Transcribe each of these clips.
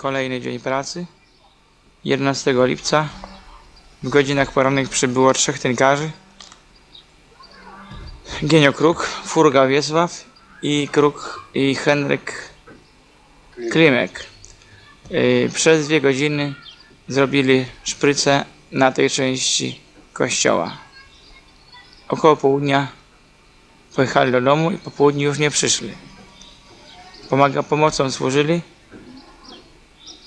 Kolejny dzień pracy. 11 lipca. W godzinach porannych przybyło trzech tynkarzy. Genio Kruk, Furga Wiesław i Kruk i Henryk Klimek. Yy, Przez dwie godziny zrobili szprycę na tej części kościoła. Około południa pojechali do domu i po południu już nie przyszli. Pomaga, pomocą służyli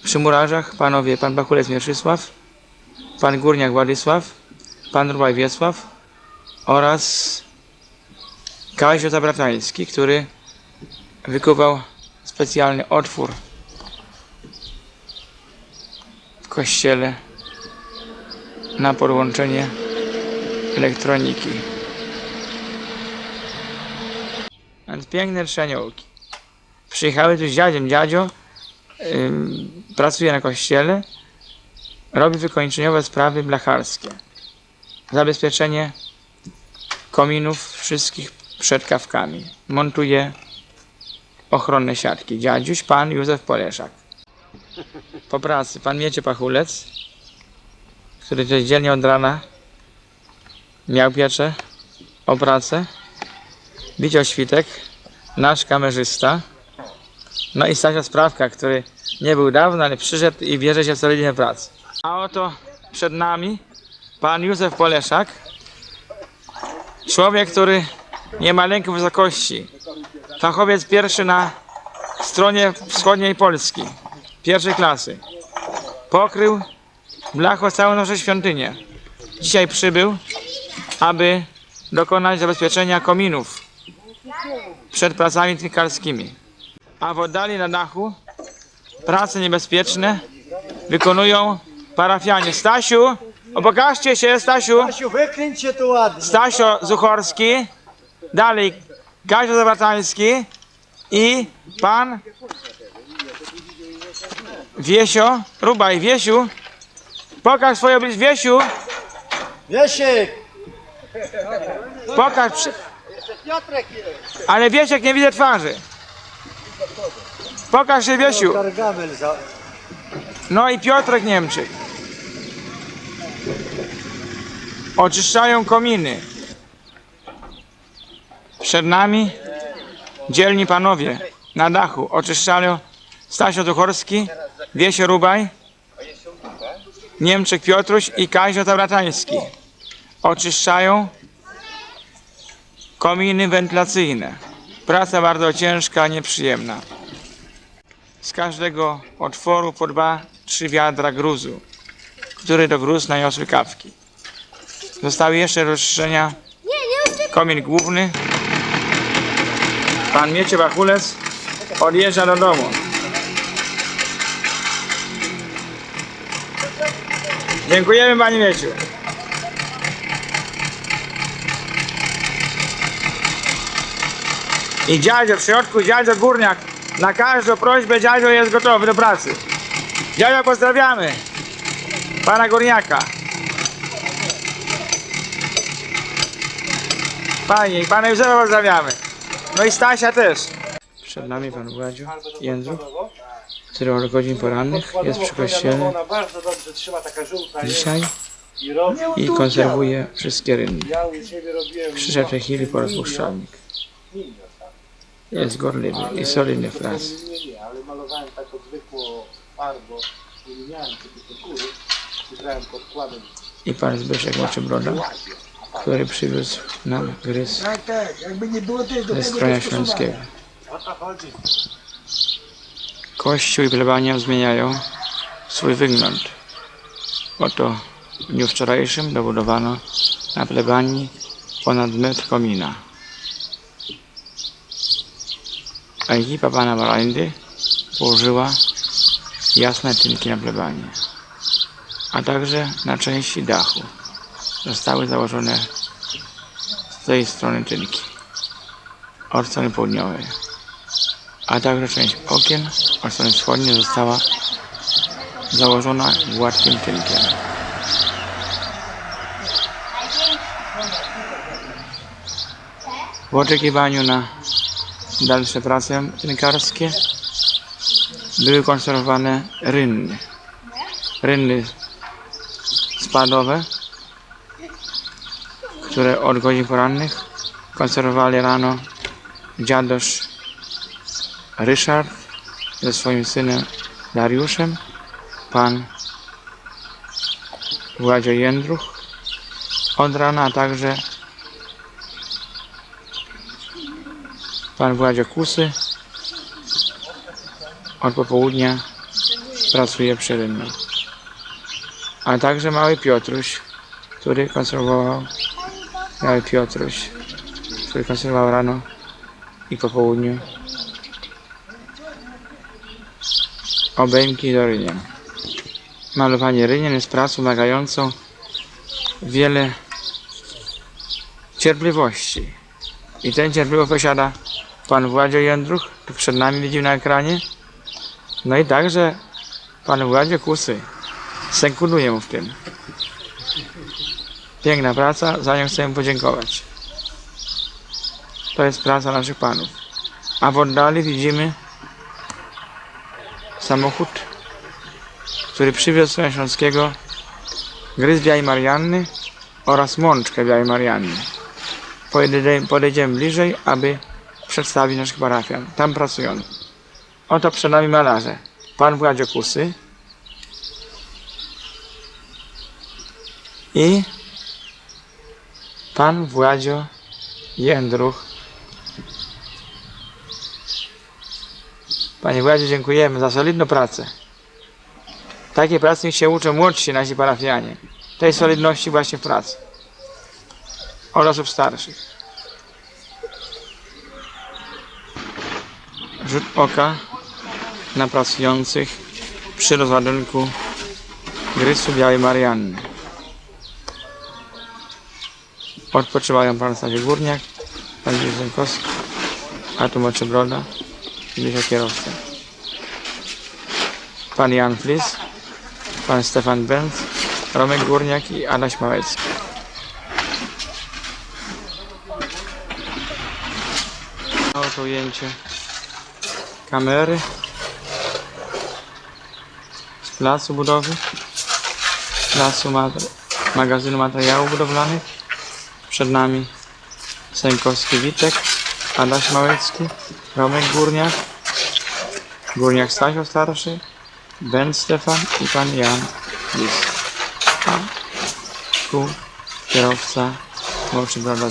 przy murarzach panowie pan Bakulec Mieczysław, pan Górniak Władysław, pan Rubaj Wiesław oraz Kazio Zabratański, który wykuwał specjalny otwór w kościele na podłączenie elektroniki. Piękne trzy aniołki. Przyjechały tu z dziadziem. Dziadzio pracuje na kościele, robi wykończeniowe sprawy blacharskie. Zabezpieczenie kominów wszystkich przed kawkami. Montuje ochronne siatki. Dziadziuś, pan Józef Poleszak. Po pracy pan Miecie Pachulec, który tutaj dzielnie od rana miał pieczę o pracę. Widział Świtek, nasz kamerzysta. No i Stasia Sprawka, który nie był dawno, ale przyszedł i bierze się solidnie w pracę. A oto przed nami pan Józef Poleszak. Człowiek, który nie ma lęku wysokości. Fachowiec pierwszy na stronie wschodniej Polski. Pierwszej klasy. Pokrył blacho całą naszą świątynię. Dzisiaj przybył, aby dokonać zabezpieczenia kominów przed pracami tynkarskimi. A w oddali na dachu prace niebezpieczne wykonują parafianie. Stasiu, o, pokażcie się, Stasiu. Stasiu, wykręć się tu ładnie. Stasio Zuchorski, dalej Kazio Zabratański i pan Wiesio, Rubaj, Wiesiu. Pokaż swoje oblicze, Wiesiu, Wiesiek! pokaż, przy... Piotrek jest. ale Wiesiek nie widzę twarzy. Pokaż się Wiesiu. No i Piotrek Niemczyk. Oczyszczają kominy. Przed nami dzielni panowie na dachu oczyszczają Stasio Duchorski, Wiesio Rubaj, Niemczyk Piotruś i Kazio Tabratański. Oczyszczają kominy wentylacyjne. Praca bardzo ciężka, nieprzyjemna. Z każdego otworu po dwa, trzy wiadra gruzu, który do gruz naniosły kawki. Zostały jeszcze rozszerzenia komin główny. Pan Miecie Bachulec odjeżdża do domu. Dziękujemy Panie Mieciu. I dziadzio w środku, dziadzio górniak. Na każdą prośbę dziadzio jest gotowy do pracy. Dziadzio pozdrawiamy. Pana górniaka. Panie i pana Józefa pozdrawiamy. No i Stasia też. Przed nami pan Władziu Jędruk, który od godzin porannych jest przy kościele dzisiaj I konserwuje wszystkie robiłem... Przyszedł w tej chwili po rozpuszczalnik. Jest gorliwy i solidny pracy. Nie, nie, ale malowałem tak zwykło farbą. Nie miałem takie kury. Wybrałem podkładem. I pan Zbyszek Moczybroda, który przywiózł nam gryz Tak, tak. Jakby nie było tej do ze stronia śląskiego. O to chodzi. Kościół i plebania zmieniają swój wygląd. Oto w dniu wczorajszym dobudowano na plebanii ponad metr komina. A ekipa pana Barandy położyła jasne tynki na plebanie, a także na części dachu zostały założone z tej strony tynki, od strony południowej a także część okien od strony wschodniej została założona gładkim tynkiem. W oczekiwaniu na dalsze prace tynkarskie były konserwowane rynny. Rynny spadowe, które od godzin porannych konserwowali rano dziadosz Ryszard ze swoim synem Dariuszem, pan Władzio Jędruch od rana, a także pan Władzio Kusy od popołudnia pracuje przy rynnu. A także mały Piotruś, który konserwował mały Piotruś, który konserwował rano i po południu obejmki do rynien. Malowanie rynien jest pracą wymagającą wiele cierpliwości. I ten cierpliwość posiada pan Władzio Jędruch, tu przed nami widzimy na ekranie. No i także pan Władzio Kusy. Sękunuję mu w tym. Piękna praca, za nią chcę podziękować. To jest praca naszych panów. A w oddali widzimy samochód, który przywiózł z Śląskiego gryz Białej Marianny oraz mączkę Białej Marianny. Podejdziemy bliżej, aby przedstawić naszych parafian. Tam pracują. Oto przed nami malarze. Pan Władzio Kusy i pan Władzio Jędruch. Panie Władzie, dziękujemy za solidną pracę. Takiej pracy niech się uczą młodsi nasi parafianie. Tej solidności właśnie w pracy. Od osób starszych. Rzut oka na pracujących przy rozładunku grysu Białej Marianny. Odpoczywają pan Stasie Górniak, pan Dziś Zękowski, a tu Moczy Broda, Dzisiaj kierowca. Pan Jan Flis, pan Stefan Benz, Romek Górniak i Adaś Małecki. Oto ujęcie kamery z placu budowy, z placu magazynu materiałów budowlanych. Przed nami Sękowski Witek, Adaś Małecki, Romek Górniak, Górniak Stasio Starszy, Ben Stefan i pan Jan Lis. A tu kierowca Młodszy Brada.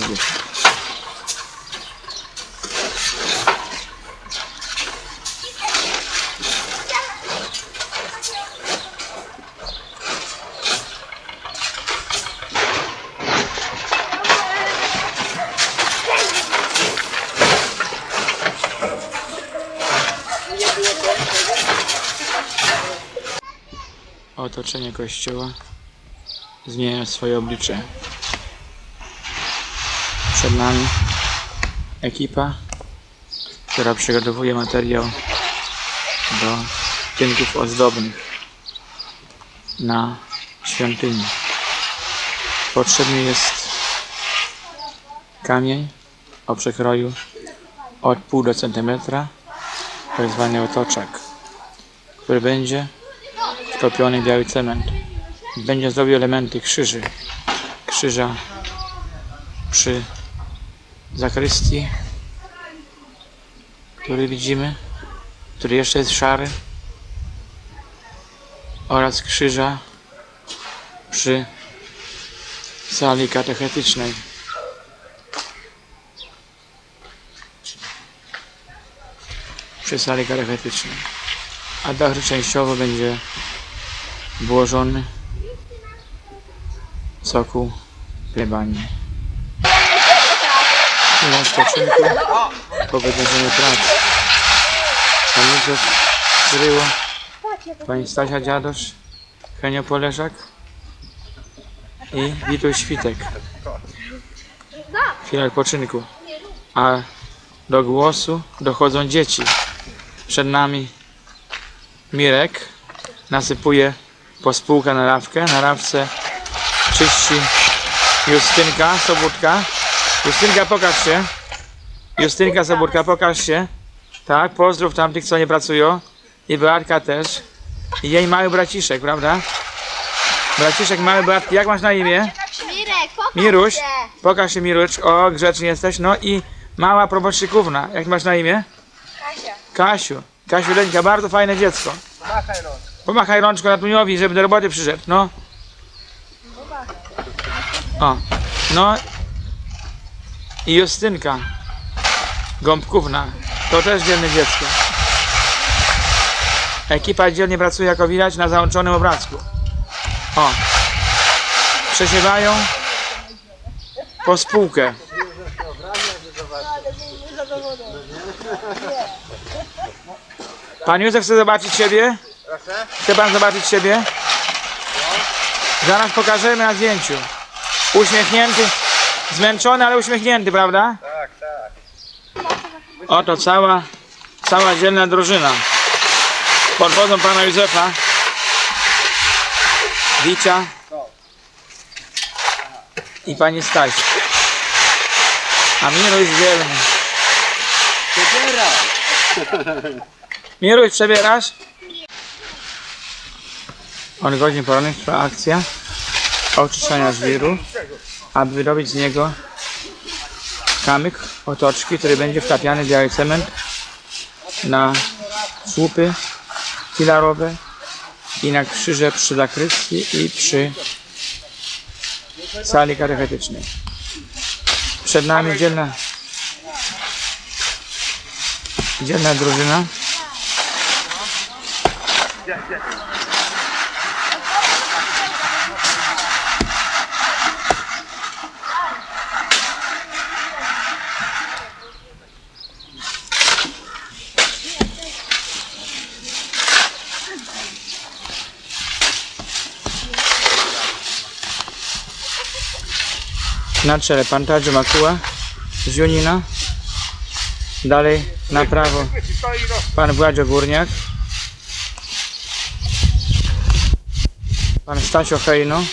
Otoczenie kościoła zmienia swoje oblicze. Przed nami ekipa, która przygotowuje materiał do tynków ozdobnych na świątyni. Potrzebny jest kamień o przekroju od pół do centymetra, tak zwany otoczak, który będzie topiony biały cement. Będzie zrobił elementy krzyży. Krzyża przy zakrystii, który widzimy, który jeszcze jest szary oraz krzyża przy sali katechetycznej. Przy sali katechetycznej. A dach częściowo będzie włożony soku plebanii. Na spoczynku po wykończeniu pracy. Pan Józef Cyryło, pani Stasia Dziadosz, Henio Poleżak i Witold Świtek. Chwila odpoczynku. A do głosu dochodzą dzieci. Przed nami Mirek nasypuje pospółka na lawkę. Na lawce czyści Justynka Sobótka. Justynka, pokaż się. Justynka Sobótka, pokaż się. Tak, pozdrów tamtych, co nie pracują. i Beatka też. I jej mały braciszek, prawda? Braciszek mały Beatki, jak masz na imię? Mirek, pokaż Miruś, się. pokaż się Miruś, o grzeczny jesteś. No i mała proboszczykówna, jak masz na imię? Kasia. Kasiu. Kasiu Leńka, bardzo fajne dziecko. Machaj rączką. Pomachaj rączką Ratuniowi, żeby do roboty przyszedł, no. O, no. I Justynka. Gąbkówna. To też dzielne dziecko. Ekipa dzielnie pracuje, jako widać, na załączonym obrazku. O. Przesiewają po spółkę. Pan Józef chce zobaczyć siebie? Proszę? Chce pan zobaczyć siebie? Zaraz pokażemy na zdjęciu. Uśmiechnięty, zmęczony, ale uśmiechnięty, prawda? Tak, tak. Oto cała, cała dzielna drużyna. Pod wodą pana Józefa. Wicia i pani Staś. A Miruś dzielny. Przebieram. Miruś, przebierasz? Od godzin porannych trwa akcja oczyszczania żwiru, aby wydobyć z niego kamyk otoczki, który będzie wtapiany w biały cement na słupy filarowe i na krzyże przy zakrystii i przy sali katechetycznej. Przed nami dzielna dzielna drużyna. Na czele pan Tadzio Makuła z Junina. Dalej na prawo pan Władzio Górniak. Pan Stasio Hejno.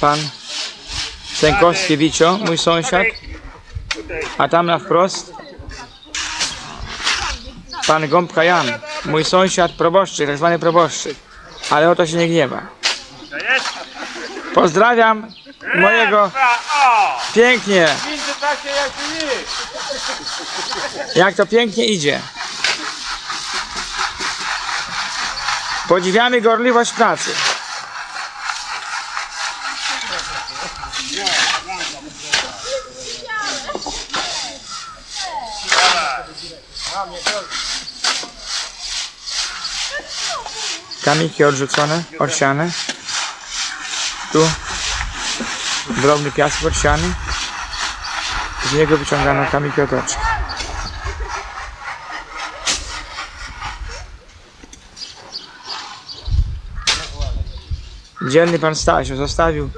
Pan Sękowski Wicio, mój sąsiad. A tam na wprost pan Gąbka Jan, mój sąsiad proboszczyk, tak zwany proboszczyk. Ale o to się nie gniewa. Pozdrawiam mojego pięknie, jak to pięknie idzie. Podziwiamy gorliwość pracy. Kamiki odrzucone, odsiane. Tu drobny piasek odsiany. Z niego wyciągano kamiki otoczki. Dzielny pan Stasiu zostawił.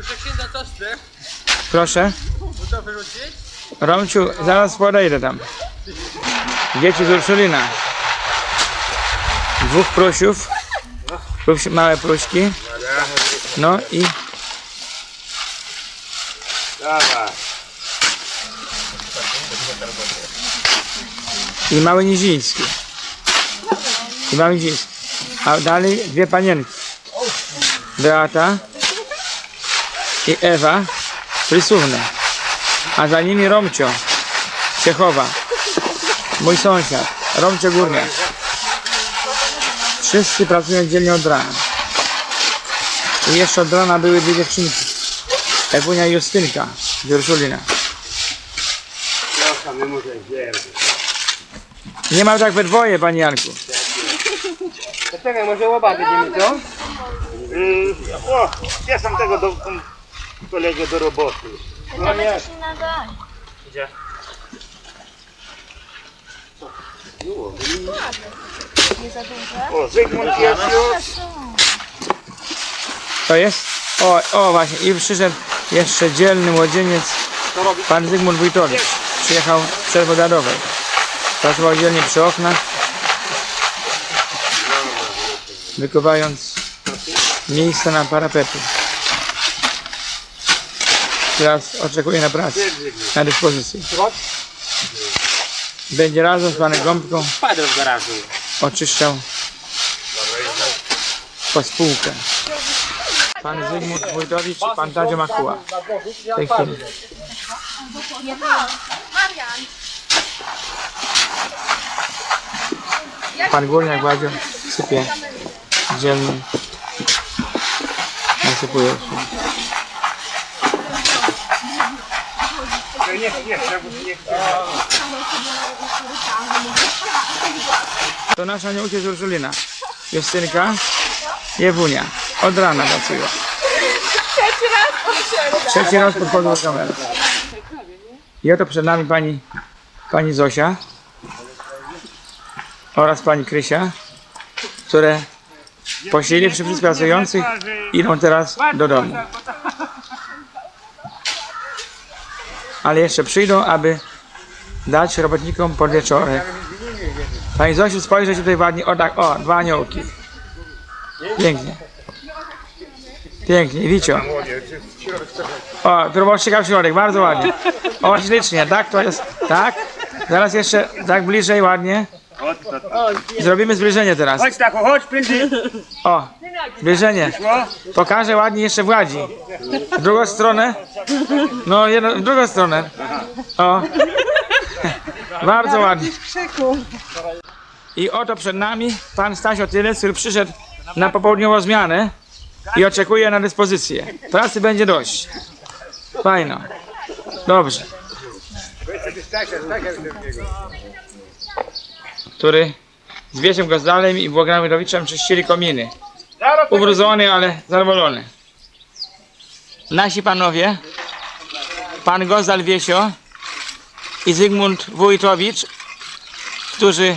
Proszę? Romciu, zaraz podejdę tam. Dzieci z Urszulina. Dwóch prusiów. Pruś, małe pruśki. No i i mały niziński. I mały niziński. A dalej dwie panienki. Beata i Ewa Prysówne. A za nimi Romcio się chowa. Mój sąsiad. Romcio Górniak. Wszyscy pracują dzielnie od rana. I jeszcze od rana były dwie dziewczynki. Ewunia i Justynka z Urszulina. Trochę my może zjeżdżać. Nie ma tak we dwoje, panie Janku. Czekaj, może łoba będziemy co? Yy, o, ja sam tego do, tam kolegę do roboty. No nie. Gdzie? O, Zygmunt jest już. To jest? O, o właśnie, i przyszedł jeszcze dzielny młodzieniec, pan Zygmunt Wójtowicz. Przyjechał z Czerwodadowej. Pracował dzielnie przy oknach, wykuwając miejsce na parapety. Teraz oczekuje na pracę, na dyspozycji. będzie razem z panem Gąbką Padł w garażu. oczyszczał po spółkę. Pan Zygmunt Wójtowicz i pan Tadzio Makuła. W tej chwili. Pan Górniak Władzio sypie dzielnie. Nasypuje się. Nie, nie, nie, nie. To nasza z Urszulina. Justynka i Ewunia. Od rana pracują. Trzeci raz podchodzą do kamery. I oto przed nami pani, pani Zosia oraz pani Krysia, które posiedzieli przy pracujących idą teraz do domu. Ale jeszcze przyjdą, aby dać robotnikom podwieczorek. Pani Zosiu, spojrzeć tutaj ładnie. O tak, o, dwa aniołki. Pięknie. Pięknie, Wicio. O, proboszczyka w środek, bardzo ładnie. O, ślicznie, tak, to jest, tak. Zaraz jeszcze, tak bliżej, ładnie. Zrobimy zbliżenie teraz. Chodź taku, chodź prędzej. O, zbliżenie. Pokażę ładnie jeszcze Władzi. W drugą stronę. No, jedno, w drugą stronę. O. Bardzo ładnie. I oto przed nami pan Stasio który przyszedł na popołudniową zmianę i oczekuje na dyspozycję. Pracy będzie dość. Fajno. Dobrze. Który z Wiesiem Gozdalem i Bogdanem Widowiczem czyścili kominy. Ubrudzony, ale zadowolony. Nasi panowie, pan Gozdal Wiesio i Zygmunt Wójtowicz, którzy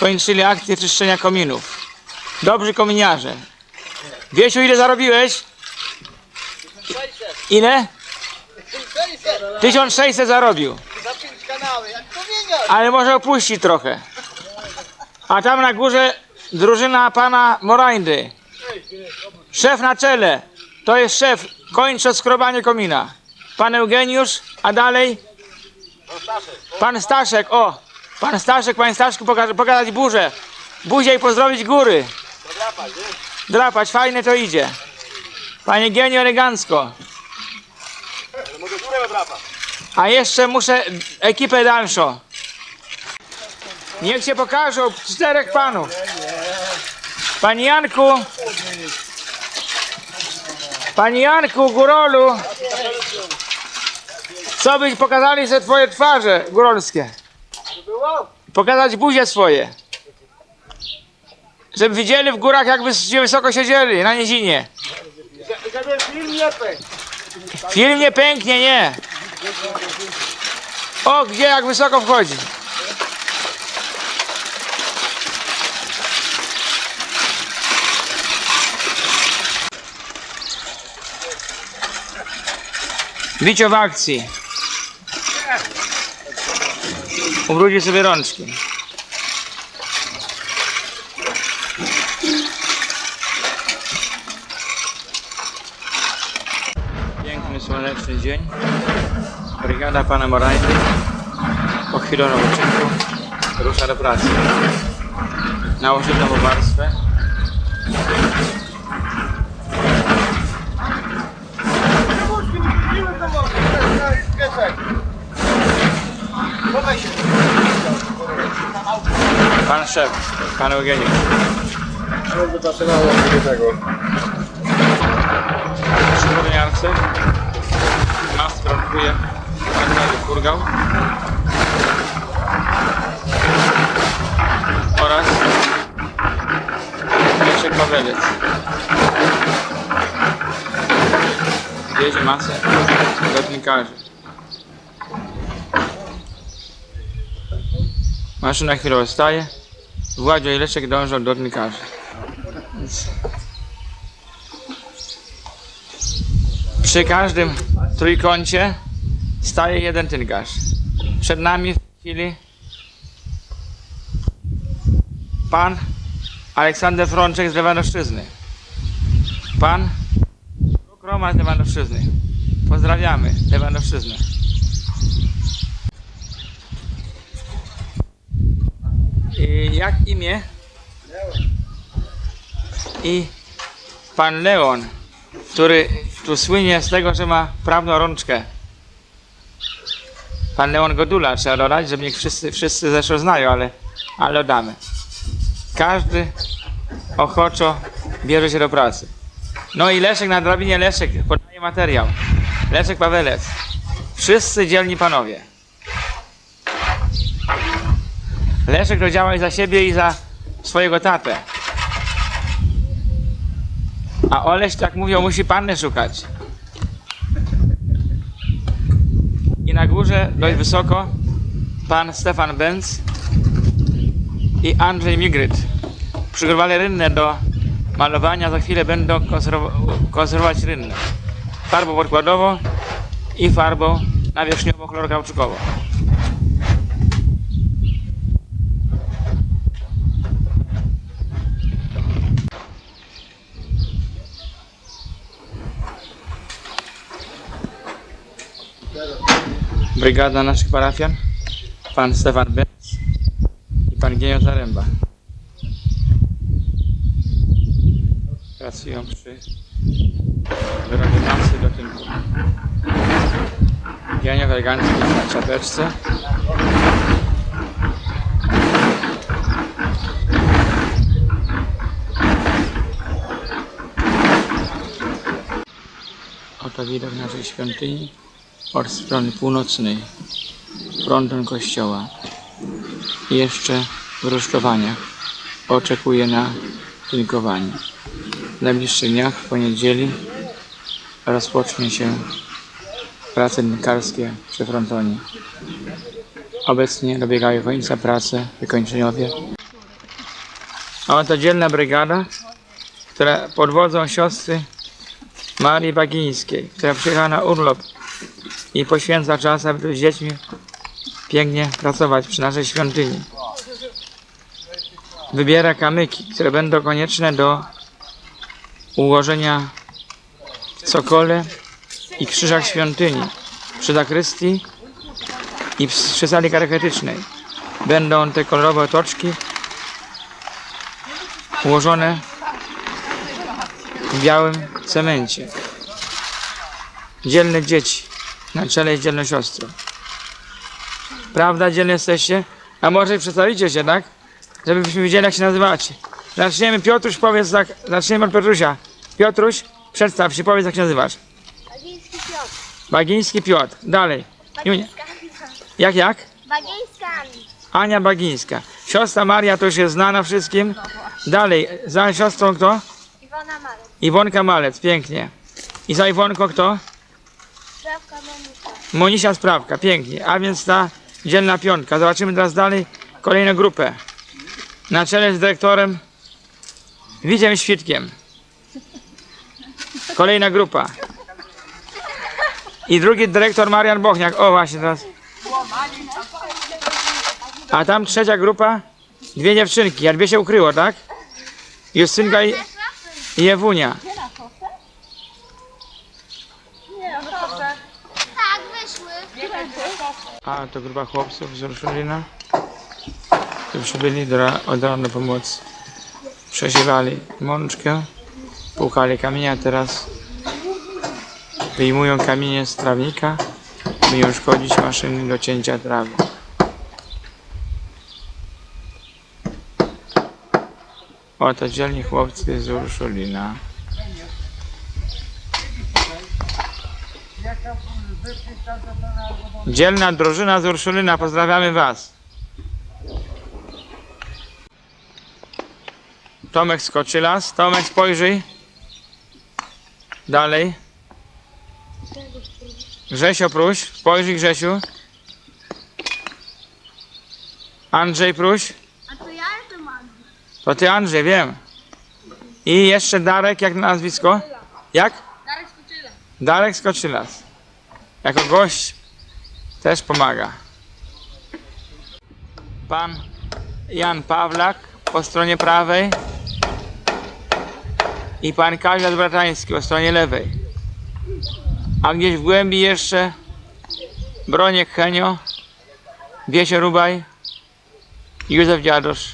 kończyli akcję czyszczenia kominów. Dobrzy kominiarze. Wiesiu, ile zarobiłeś? Ile? 1600 zarobił. Ale może opuścić trochę. A tam na górze drużyna pana Morajdy. Szef na czele. To jest szef. Kończy skrobanie komina. Pan Eugeniusz, a dalej? Pan Staszek, o! Pan Staszek, panie Staszku, pokaż, pokazać burzę. Buzię i pozdrowić góry. Drapać, fajnie to idzie. Panie Genio, elegancko. A jeszcze muszę ekipę dalszą. Niech się pokażą czterech panów. Panie Janku. Panie Janku, Górolu. Co byś pokazali ze twoje twarze górolskie? Pokazać buzie swoje. Żeby widzieli w górach, jak wys- wysoko siedzieli na nizinie. Film nie pękł. Film nie pęknie, nie. O, gdzie, jak wysoko wchodzi. Wicio w akcji. Ubrudził sobie rączki. Piękny, słoneczny dzień. Brygada pana Morajny po chwilowym rusza do pracy. Nałożył nową warstwę. Pan szef, pan Eugeniusz. Żeby zaczynało od tego. Przy drewniarce. Mast prądkuje. Pan kurgał. Oraz Mieszek Pawelec. Wiezie masę lotnikarzy. Maszyna chwilowo staje. Władzio i Leszek dążą do lotnikarzy. Więc Przy każdym trójkącie staje jeden tynkarz. Przed nami w chwili pan Aleksander Frączek z Lewandowszczyzny. Pan Kroma z Lewandowszczyzny. Pozdrawiamy Lewandowszczyznę. I jak imię? I pan Leon, który tu słynie z tego, że ma prawną rączkę. Pan Leon Godula trzeba dodać, żeby niech wszyscy, wszyscy zresztą znają, ale, ale dodamy. Każdy ochoczo bierze się do pracy. No i Leszek na drabinie Leszek podaje materiał. Leszek Pawelec. Wszyscy dzielni panowie. Leszek to działa i za siebie i za swojego tatę. A Oleś, tak mówią, musi panny szukać. I na górze, dość wysoko, pan Stefan Benz i Andrzej Migryt. Przygotowali rynnę do malowania, za chwilę będą konserw- konserwować rynnę. Farbą podkładową i farbą nawierzchniową chlorokauczukową. Brygada naszych parafian, pan Stefan Benz i pan Genio Zaręba. Pracują przy wyrobieniu masy do tynku. Genio elegancki na czapeczce. Oto widok naszej świątyni od strony północnej, frontem kościoła. Jeszcze w rusztowaniach oczekuje na tynkowanie. W najbliższych dniach, w poniedzieli, rozpocznie się prace tynkarskie przy frontonie. Obecnie dobiegają końca prace wykończeniowe. A oto dzielna brygada, która pod wodzą siostry Marii Bagińskiej, która przyjechała na urlop i poświęca czas, aby z dziećmi pięknie pracować przy naszej świątyni. Wybiera kamyki, które będą konieczne do ułożenia w cokole i krzyżach świątyni, przy zakrystii i przy sali katechetycznej. Będą te kolorowe otoczki ułożone w białym cemencie. Dzielne dzieci na czele jest dzielną siostrą. Prawda, dzielni jesteście? A może przedstawicie się, tak? Żebyśmy wiedzieli, jak się nazywacie. Zaczniemy, Piotruś, powiedz tak, zaczniemy od Piotrusia. Piotruś, przedstaw się, powiedz, jak się nazywasz. Bagiński Piotr. Bagiński Piotr. Dalej. Bagińska Jak, jak? Bagińska Ani. Ania Bagińska. Siostra Maria to już jest znana wszystkim. Dalej, za siostrą kto? Iwona Marek. Iwonka Malec, pięknie. I za Iwonką kto? Monisia Sprawka, pięknie. A więc ta dzielna piątka. Zobaczymy teraz dalej kolejną grupę. Na czele z dyrektorem Widziem Świtkiem. Kolejna grupa. I drugi dyrektor Marian Bochniak. O właśnie teraz. A tam trzecia grupa. Dwie dziewczynki. Jakby się ukryło, tak? Justynka i, i Ewunia. Nie, proszę. Tak, wyszły. A to grupa chłopców z Urszulina. Do, ra- od rana pomocy. Przesiewali mączkę, płukali kamienie, a teraz wyjmują kamienie z trawnika, by nie uszkodzić maszyny do cięcia trawy. Oto dzielni chłopcy z Urszulina. Dzielna drużyna z Urszulina, pozdrawiamy Was. Tomek Skoczylas. Tomek, spojrzyj. Dalej. Grzesio Pruś. Spojrzyj, Grzesiu. Andrzej Pruś. A to ja jestem Ani. To Ty, Andrzej, wiem. I jeszcze Darek, jak na nazwisko? Jak? Darek Skoczyla. Darek Skoczylas. Jako gość też pomaga. Pan Jan Pawlak po stronie prawej i pan Kazimierz Bratański po stronie lewej. A gdzieś w głębi jeszcze Broniek Henio, Wiesio Rubaj Józef Dziadosz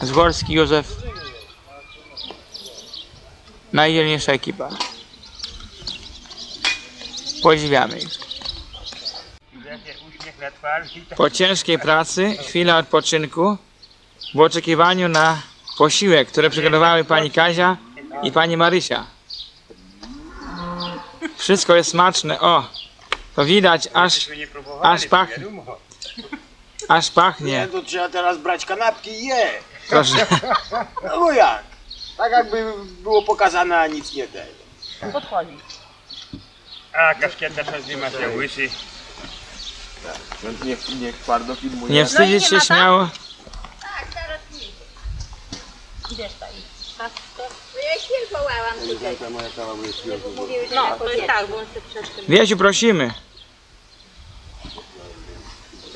Zgorski Józef. Najdzielniejsza ekipa. Podziwiamy ich. Po ciężkiej pracy, chwila odpoczynku w oczekiwaniu na posiłek, który przygotowały pani Kazia i pani Marysia. Wszystko jest smaczne. O, to widać, aż, Aż pachnie. aż pachnie. to trzeba teraz brać kanapki i je. Proszę. No bo jak? Tak jakby było pokazane, a nic nie ten. A kaszkieta ma się łysy. Niech, niech twardo filmuje. Nie wstydzić się śmiało. No, to jest tak, bo on się przed tym Wiesiu, prosimy.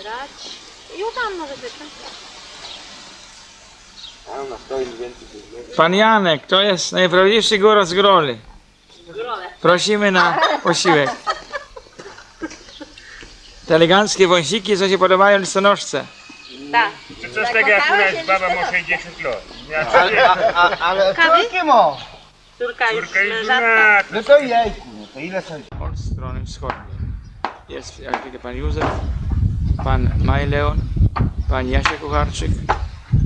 brać. I tam może. A stoi więcej. Pan Janek, to jest najprawdziwszy góra z Groli. Prosimy na posiłek. Te eleganckie wąsiki, co się podobają listonoszce. Tak. To co z tego jak u nas baba ma 60 lat? Ja ale Kawy? córki mo. Córka już córka i leżatka. No to jejku, no to ile sobie? Od strony wschodniej. Jest jak widzę pan Józef, pan Majleon, pani Jasia Kucharczyk,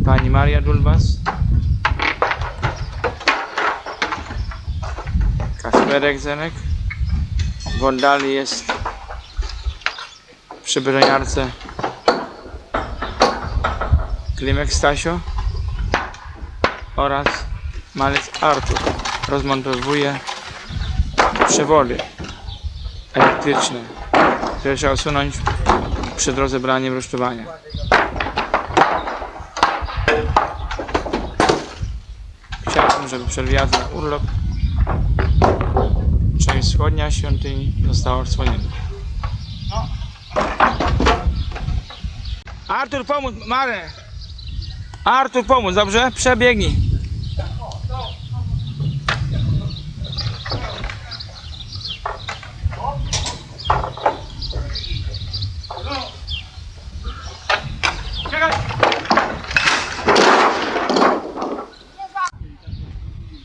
pani Maria Dulbas, Kasperek Zenek. W oddali jest przy broniarce Klimek Stasio oraz malec Artur. Rozmontowuje przewody elektryczne, które trzeba usunąć przy drodze braniem rusztowania. Chciałbym, żeby przed na urlop wschodnia świątyni została odsłonięta. Artur, pomóż, Marę! Artur, pomóż, dobrze? Przebiegnij.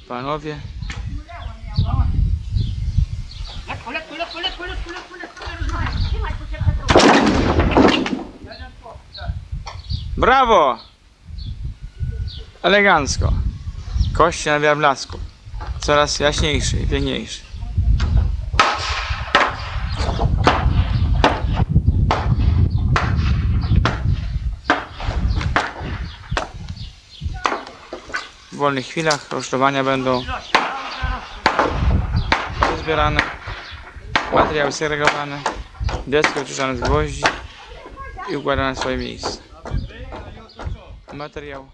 Panowie. Brawo! Elegancko. Kości na blasku. Coraz jaśniejszy i piękniejszy. W wolnych chwilach rusztowania będą zbierane, materiały segregowane, deski odczyszczane z gwoździ i układane w swoje miejsce. Materiał